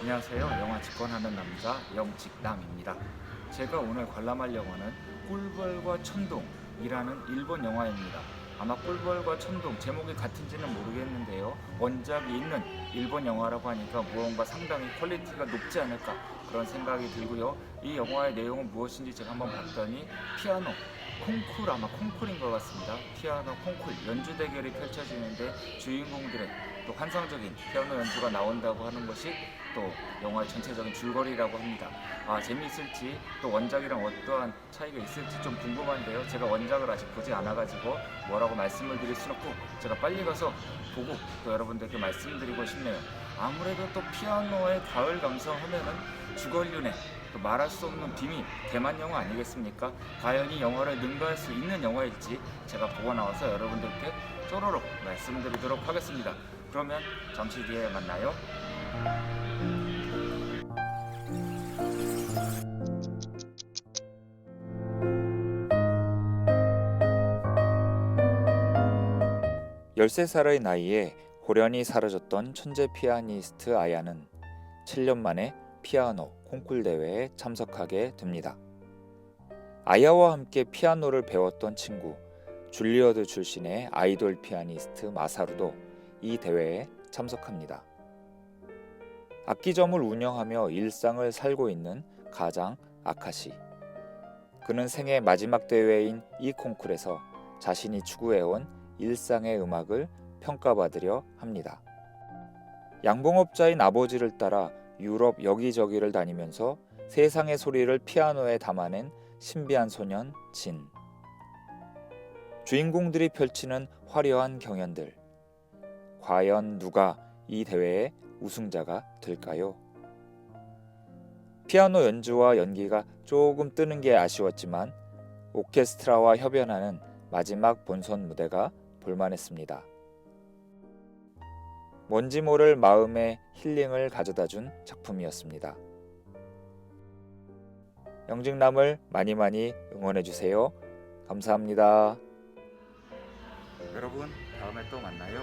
안녕하세요. 영화 직관하는 남자 영직남입니다. 제가 오늘 관람할 영화는 꿀벌과 천둥이라는 일본 영화입니다. 아마 꿀벌과 천둥 제목이 같은지는 모르겠는데요. 원작이 있는 일본 영화라고 하니까 무언가 상당히 퀄리티가 높지 않을까 그런 생각이 들고요. 이 영화의 내용은 무엇인지 제가 한번 봤더니 피아노 콩쿨 아마 콩쿨인 것 같습니다. 피아노 콩쿨 연주 대결이 펼쳐지는데 주인공들의 또 환상적인 피아노 연주가 나온다고 하는 것이 또 영화의 전체적인 줄거리라고 합니다. 아 재미있을지 또 원작이랑 어떠한 차이가 있을지 좀 궁금한데요. 제가 원작을 아직 보지 않아가지고 뭐라고 말씀을 드릴 수는 없고 제가 빨리 가서 보고 또 여러분들께 말씀드리고 싶네요. 아무래도 또 피아노의 가을 감성 하면은 주걸륜의 또 말할 수 없는 비밀 대만 영화 아니겠습니까? 과연 이 영화를 능가할 수 있는 영화일지 제가 보고 나와서 여러분들께 쪼로록 말씀드리도록 하겠습니다. 그러면 잠시 뒤에 만나요. 열세 살의 나이에 호련히 사라졌던 천재 피아니스트 아야는 7년 만에 피아노 콩쿨 대회에 참석하게 됩니다. 아야와 함께 피아노를 배웠던 친구 줄리어드 출신의 아이돌 피아니스트 마사루도 이 대회에 참석합니다. 악기점을 운영하며 일상을 살고 있는 가장 아카시. 그는 생애 마지막 대회인 이 콩쿨에서 자신이 추구해온 일상의 음악을 평가받으려 합니다. 양봉업자인 아버지를 따라 유럽 여기저기를 다니면서 세상의 소리를 피아노에 담아낸 신비한 소년 진. 주인공들이 펼치는 화려한 경연들. 과연 누가 이 대회의 우승자가 될까요? 피아노 연주와 연기가 조금 뜨는 게 아쉬웠지만 오케스트라와 협연하는 마지막 본선 무대가 볼만했습니다. 뭔지 모를 마음의 힐링을 가져다 준 작품이었습니다. 영직남을 많이 많이 응원해 주세요. 감사합니다. 여러분, 다음에 또 만나요.